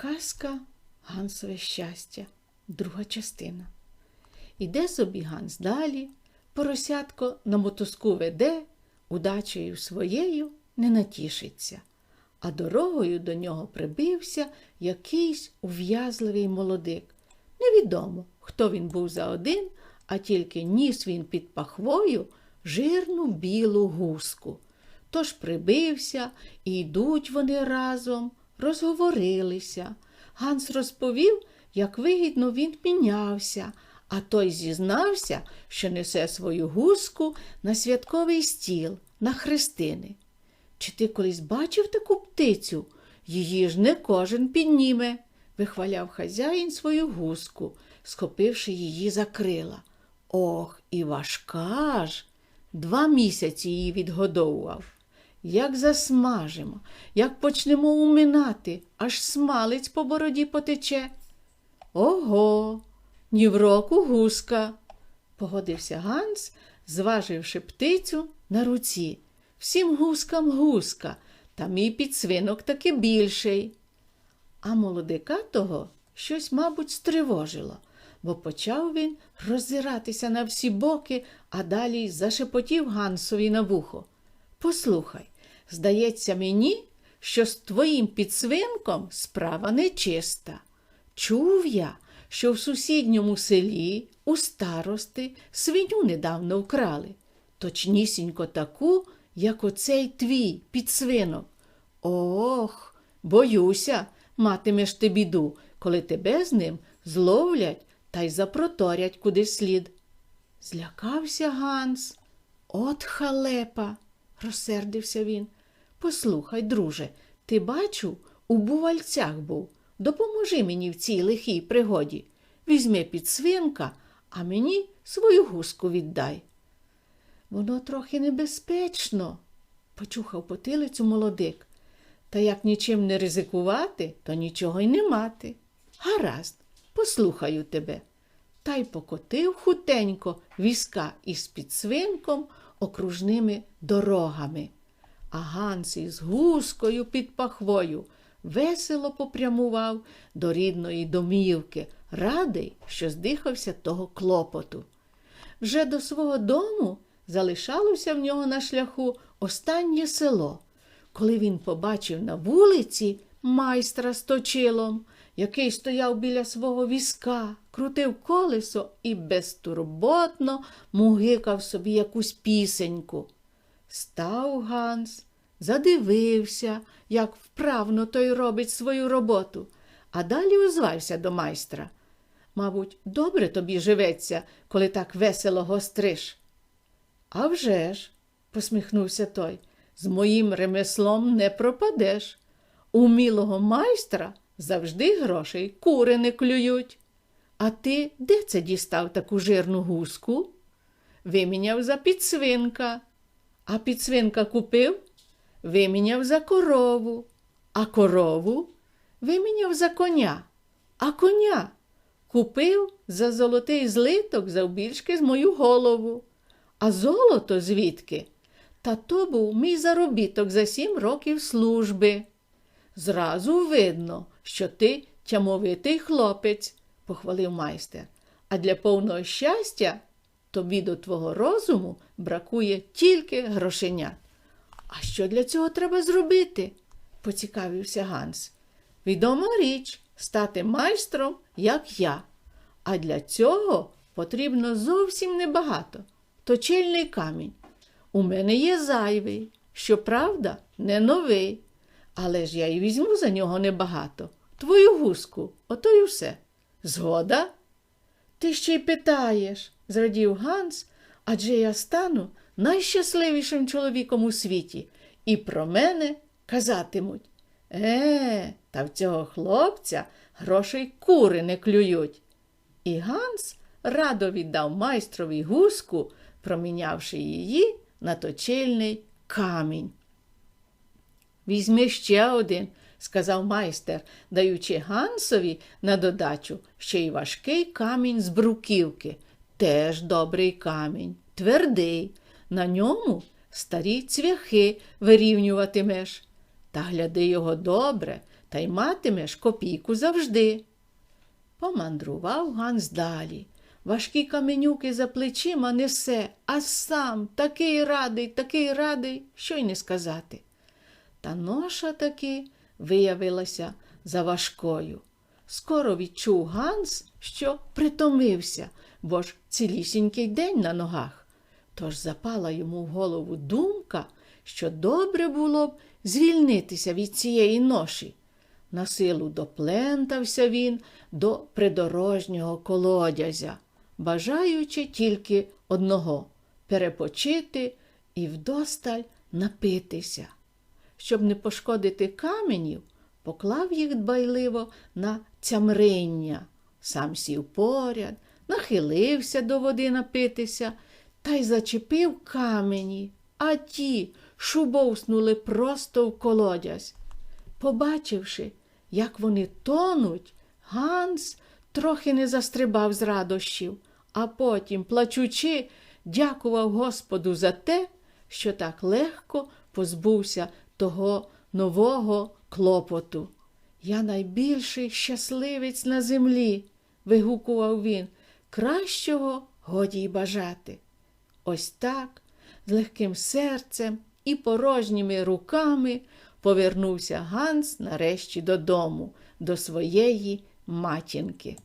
Казка Гансове щастя, друга частина. Іде собі Ганс далі, поросятко на мотузку веде, удачею своєю не натішиться, а дорогою до нього прибився якийсь ув'язливий молодик. Невідомо, хто він був за один, а тільки ніс він під пахвою жирну білу гуску. Тож прибився, і йдуть вони разом, розговорилися. Ганс розповів, як вигідно він мінявся, а той зізнався, що несе свою гуску на святковий стіл, на хрестини. Чи ти колись бачив таку птицю? Її ж не кожен підніме, вихваляв хазяїн свою гуску, схопивши її за крила. Ох, і важка ж. Два місяці її відгодовував. Як засмажимо, як почнемо уминати, аж смалець по бороді потече. Ого, ні в року гуска, погодився Ганс, зваживши птицю на руці. Всім гускам гуска, та мій підсвинок таки більший. А молодика того щось, мабуть, стривожило, бо почав він роззиратися на всі боки, а далі зашепотів Гансові на вухо. Послухай, здається мені, що з твоїм підсвинком справа нечиста. Чув я, що в сусідньому селі у старости свиню недавно вкрали, точнісінько таку, як оцей твій підсвинок. Ох, боюся, матимеш ти біду, коли тебе з ним зловлять та й запроторять куди слід. Злякався Ганс. От халепа, розсердився він. Послухай, друже, ти бачу, у бувальцях був. Допоможи мені в цій лихій пригоді. Візьми підсвинка, а мені свою гуску віддай. Воно трохи небезпечно, почухав потилицю молодик. Та як нічим не ризикувати, то нічого й не мати. Гаразд, послухаю тебе. Та й покотив хутенько візка із підсвинком окружними дорогами. А Ганс із гускою під пахвою весело попрямував до рідної домівки, радий, що здихався того клопоту. Вже до свого дому залишалося в нього на шляху останнє село, коли він побачив на вулиці майстра з точилом, який стояв біля свого візка, крутив колесо і безтурботно мугикав собі якусь пісеньку. Став Ганс, задивився, як вправно той робить свою роботу, а далі озвався до майстра. Мабуть, добре тобі живеться, коли так весело гостриш. «А вже ж», – посміхнувся той, з моїм ремеслом не пропадеш. У мілого майстра завжди грошей кури не клюють. А ти де це дістав таку жирну гуску? Виміняв за підсвинка. А підсвинка купив? Виміняв за корову. А корову виміняв за коня. А коня купив за золотий злиток завбільшки з мою голову. А золото звідки? Та то був мій заробіток за сім років служби. Зразу видно, що ти тямовитий хлопець, похвалив майстер. А для повного щастя тобі до твого розуму бракує тільки грошенят. А що для цього треба зробити? поцікавився Ганс. Відома річ стати майстром, як я. А для цього потрібно зовсім небагато. Точильний камінь. У мене є зайвий, щоправда, не новий. Але ж я й візьму за нього небагато. Твою гуску, ото й усе. Згода? Ти ще й питаєш, зрадів Ганс, адже я стану найщасливішим чоловіком у світі, і про мене казатимуть. Е, та в цього хлопця грошей кури не клюють. І Ганс радо віддав майстрові гуску, промінявши її на точильний камінь. Візьми ще один, сказав майстер, даючи Гансові на додачу ще й важкий камінь з бруківки. Теж добрий камінь, твердий. На ньому старі цвяхи вирівнюватимеш. Та гляди його добре, та й матимеш копійку завжди. Помандрував Ганс далі. Важкі каменюки за плечима несе, а сам такий радий, такий радий, що й не сказати. Та ноша таки виявилася заважкою. Скоро відчув Ганс, що притомився, бо ж цілісінький день на ногах. Тож запала йому в голову думка, що добре було б звільнитися від цієї ноші. На силу доплентався він до придорожнього колодязя, бажаючи тільки одного перепочити і вдосталь напитися. Щоб не пошкодити каменів, поклав їх дбайливо на цямриння, сам сів поряд, нахилився до води напитися та й зачепив камені, а ті шубовснули просто в колодязь. Побачивши, як вони тонуть, Ганс трохи не застрибав з радощів, а потім, плачучи, дякував Господу за те, що так легко позбувся того нового клопоту. Я найбільший щасливець на землі, вигукував він, кращого годі й бажати. Ось так, з легким серцем і порожніми руками повернувся Ганс нарешті додому, до своєї матінки.